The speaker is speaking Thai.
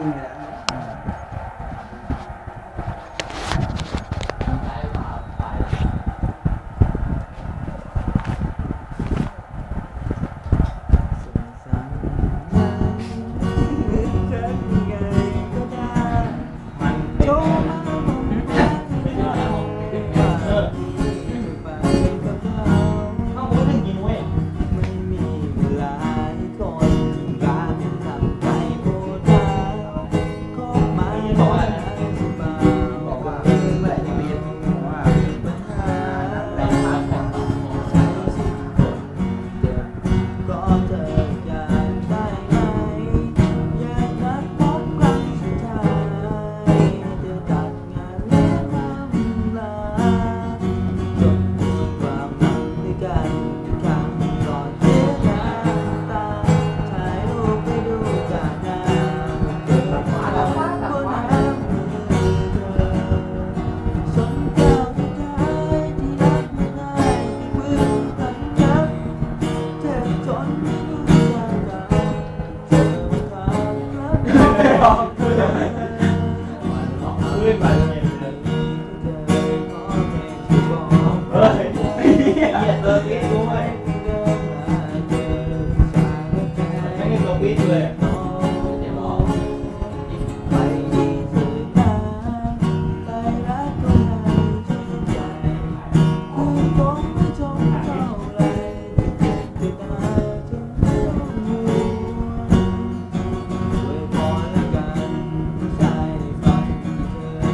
นี่แหละ ขึ้นยเฮ้ยเหี้ยเฮ้ย